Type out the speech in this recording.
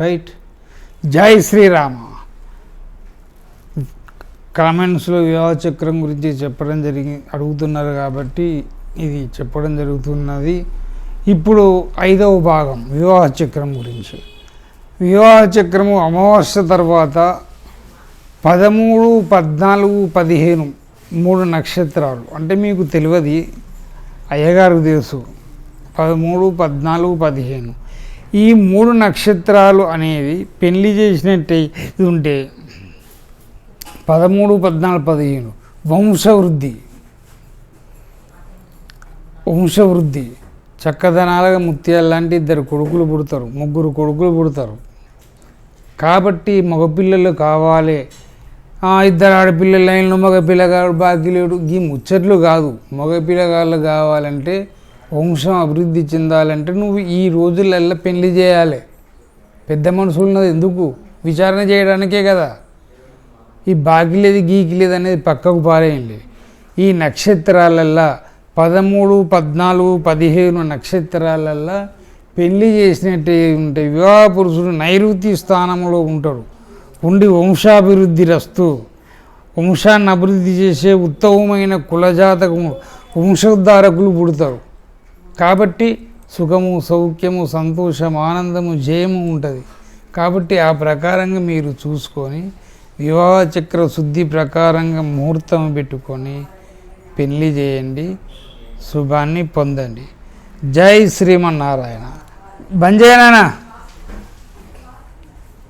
Right? జై శ్రీరామ. కామెంట్స్లో వివాహ చక్రం గురించి చెప్పడం జరిగి అడుగుతున్నారు కాబట్టి ఇది చెప్పడం జరుగుతున్నది. ఇప్పుడు ఐదవ భాగం వివాహ చక్రం గురించి. వివాహ చక్రము అమావాస్య తర్వాత పదమూడు పద్నాలుగు పదిహేను మూడు నక్షత్రాలు. అంటే మీకు తెలియదు అయ్యగారు తెలుసు. పదమూడు పద్నాలుగు పదిహేను. ఈ మూడు నక్షత్రాలు అనేవి పెళ్ళి చేసినట్టే ఇది ఉంటే పదమూడు పద్నాలుగు పదిహేను. వంశవృద్ధి. వంశవృద్ధి. చక్కదనాలుగా ముత్యాలు లాంటి ఇద్దరు కొడుకులు పుడతారు. ముగ్గురు కొడుకులు పుడతారు. కాబట్టి మగపిల్లలు కావాలి. ఇద్దరు ఆడపిల్లలు లైన్లో మగ పిల్లగాడు బాకీ లేడు. ఈ ముచ్చట్లు కాదు. మగ పిల్లగాళ్ళు కావాలంటే వంశం అభివృద్ధి చెందాలంటే నువ్వు ఈ రోజులల్లో పెళ్ళి చేయాలి. పెద్ద మనుషులు ఉన్నది ఎందుకు? విచారణ చేయడానికే కదా. ఈ బాకీ లేదు గీకి లేదు అనేది పక్కకు పారేయండి. ఈ నక్షత్రాలల్లా పదమూడు పద్నాలుగు పదిహేను నక్షత్రాలల్లా పెళ్ళి చేసినట్టే ఉంటాయి వివాహ పురుషుడు నైరుతి స్థానంలో ఉంటాడు. ఉండి వంశాభివృద్ధి రస్తు. వంశాన్ని అభివృద్ధి చేసే ఉత్తమమైన కులజాతకము వంశోద్ధారకులు పుడతారు. కాబట్టి సుఖము సౌఖ్యము సంతోషం ఆనందము జయము ఉంటుంది. కాబట్టి ఆ ప్రకారంగా మీరు చూసుకొని వివాహ చక్ర శుద్ధి ప్రకారంగా ముహూర్తం పెట్టుకొని పెళ్ళి చేయండి శుభాన్ని పొందండి. జై శ్రీమన్నారాయణ. బంద్